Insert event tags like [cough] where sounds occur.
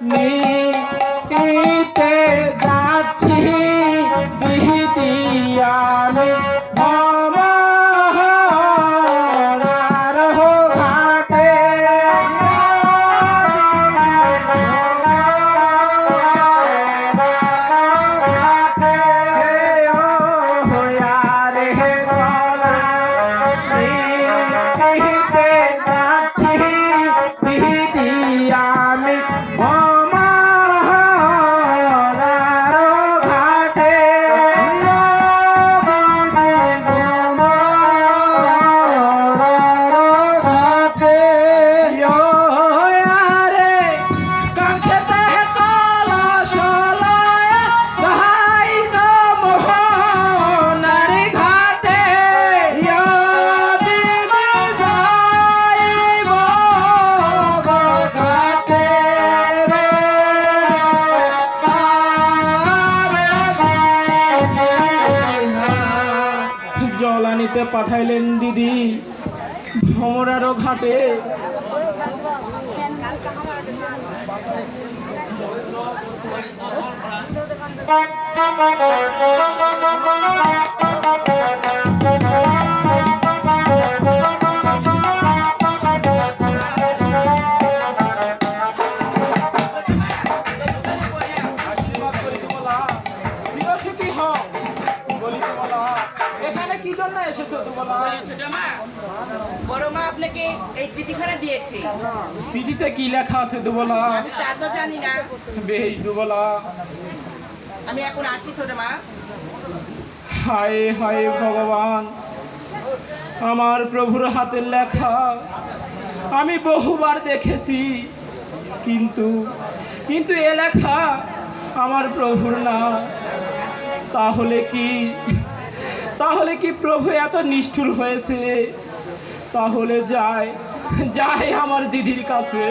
你。জল আনিতে পাঠাইলেন দিদি। ভ্রমরারও ঘাটে। Thank [laughs] কি জন্য এসেছ বড় মা আপনাকে এই চিঠিখানা দিয়েছে। চিঠিতে কি লেখা আছে দুবলা? আমি তা তো জানি না। বেশ দুবলা। আমি এখন আসি ছোট মা। হায় হায় ভগবান আমার প্রভুর হাতের লেখা আমি বহুবার দেখেছি কিন্তু কিন্তু এ লেখা আমার প্রভুর না। তাহলে কি তাহলে কি প্রভু এত নিষ্ঠুর হয়েছে? তাহলে যায় যায় আমার দিদির কাছে।